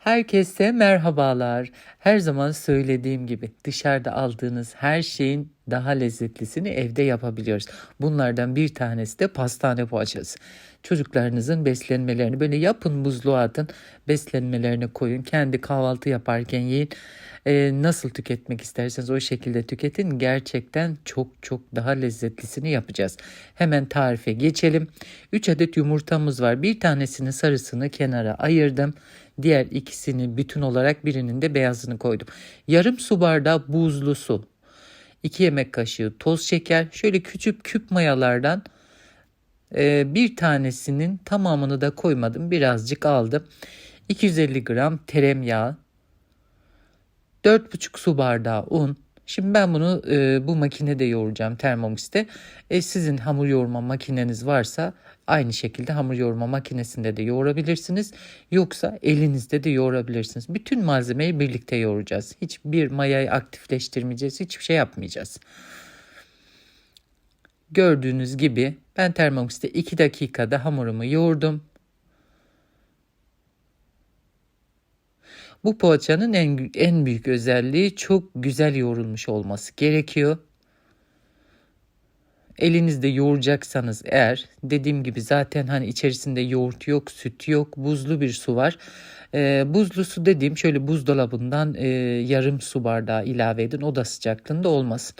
Herkese merhabalar. Her zaman söylediğim gibi dışarıda aldığınız her şeyin daha lezzetlisini evde yapabiliyoruz. Bunlardan bir tanesi de pastane poğaçası. Çocuklarınızın beslenmelerini böyle yapın buzluğa atın. Beslenmelerine koyun. Kendi kahvaltı yaparken yiyin. Ee, nasıl tüketmek isterseniz o şekilde tüketin. Gerçekten çok çok daha lezzetlisini yapacağız. Hemen tarife geçelim. 3 adet yumurtamız var. Bir tanesinin sarısını kenara ayırdım. Diğer ikisini bütün olarak birinin de beyazını koydum. Yarım su bardağı buzlu su. 2 yemek kaşığı toz şeker. Şöyle küçük küp mayalardan e, bir tanesinin tamamını da koymadım. Birazcık aldım. 250 gram tereyağı. 4,5 su bardağı un. Şimdi ben bunu e, bu makinede yoğuracağım Thermomix'te. E, sizin hamur yoğurma makineniz varsa aynı şekilde hamur yoğurma makinesinde de yoğurabilirsiniz. Yoksa elinizde de yoğurabilirsiniz. Bütün malzemeyi birlikte yoğuracağız. Hiçbir mayayı aktifleştirmeyeceğiz. Hiçbir şey yapmayacağız. Gördüğünüz gibi ben Thermomix'te 2 dakikada hamurumu yoğurdum. Bu poğaçanın en, en büyük özelliği çok güzel yoğrulmuş olması gerekiyor. Elinizde yoğuracaksanız eğer dediğim gibi zaten hani içerisinde yoğurt yok, süt yok, buzlu bir su var. E, buzlu su dediğim şöyle buzdolabından e, yarım su bardağı ilave edin. Oda sıcaklığında olmasın.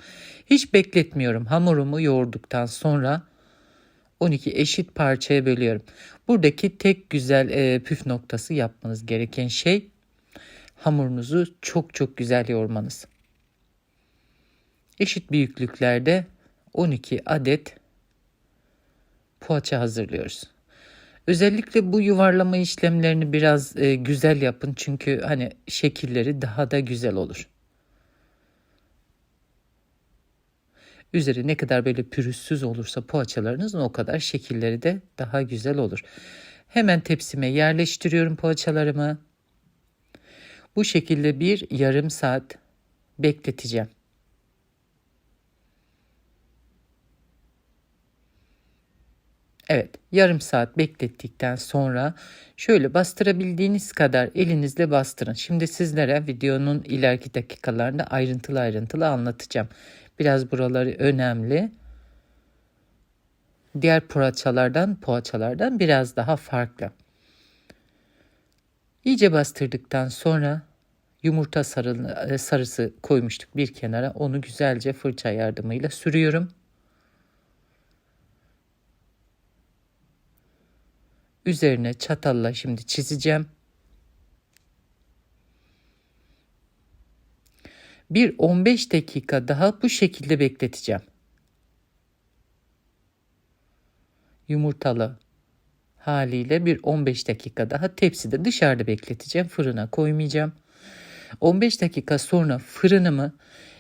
Hiç bekletmiyorum. Hamurumu yoğurduktan sonra 12 eşit parçaya bölüyorum. Buradaki tek güzel e, püf noktası yapmanız gereken şey hamurunuzu çok çok güzel yoğurmanız. Eşit büyüklüklerde 12 adet poğaça hazırlıyoruz. Özellikle bu yuvarlama işlemlerini biraz e, güzel yapın çünkü hani şekilleri daha da güzel olur. Üzeri ne kadar böyle pürüzsüz olursa poğaçalarınızın o kadar şekilleri de daha güzel olur. Hemen tepsime yerleştiriyorum poğaçalarımı. Bu şekilde bir yarım saat bekleteceğim. Evet, yarım saat beklettikten sonra şöyle bastırabildiğiniz kadar elinizle bastırın. Şimdi sizlere videonun ileriki dakikalarında ayrıntılı ayrıntılı anlatacağım. Biraz buraları önemli. Diğer poğaçalardan, poğaçalardan biraz daha farklı. İyice bastırdıktan sonra yumurta sarı, sarısı koymuştuk bir kenara. Onu güzelce fırça yardımıyla sürüyorum. Üzerine çatalla şimdi çizeceğim. Bir 15 dakika daha bu şekilde bekleteceğim. Yumurtalı haliyle bir 15 dakika daha tepside dışarıda bekleteceğim. Fırına koymayacağım. 15 dakika sonra fırınımı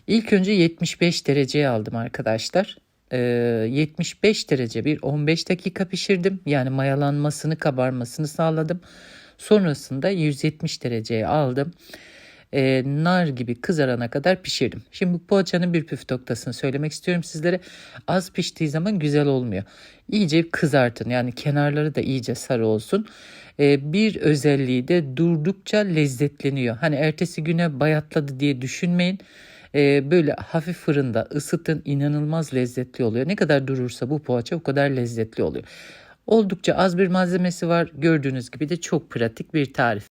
ilk önce 75 dereceye aldım arkadaşlar. 75 ee, derece bir 15 dakika pişirdim. Yani mayalanmasını, kabarmasını sağladım. Sonrasında 170 dereceye aldım. E, nar gibi kızarana kadar pişirdim. Şimdi bu poğaçanın bir püf noktasını söylemek istiyorum sizlere. Az piştiği zaman güzel olmuyor. İyice kızartın yani kenarları da iyice sarı olsun. E, bir özelliği de durdukça lezzetleniyor. Hani ertesi güne bayatladı diye düşünmeyin e, böyle hafif fırında ısıtın inanılmaz lezzetli oluyor. Ne kadar durursa bu poğaça o kadar lezzetli oluyor. Oldukça az bir malzemesi var. Gördüğünüz gibi de çok pratik bir tarif.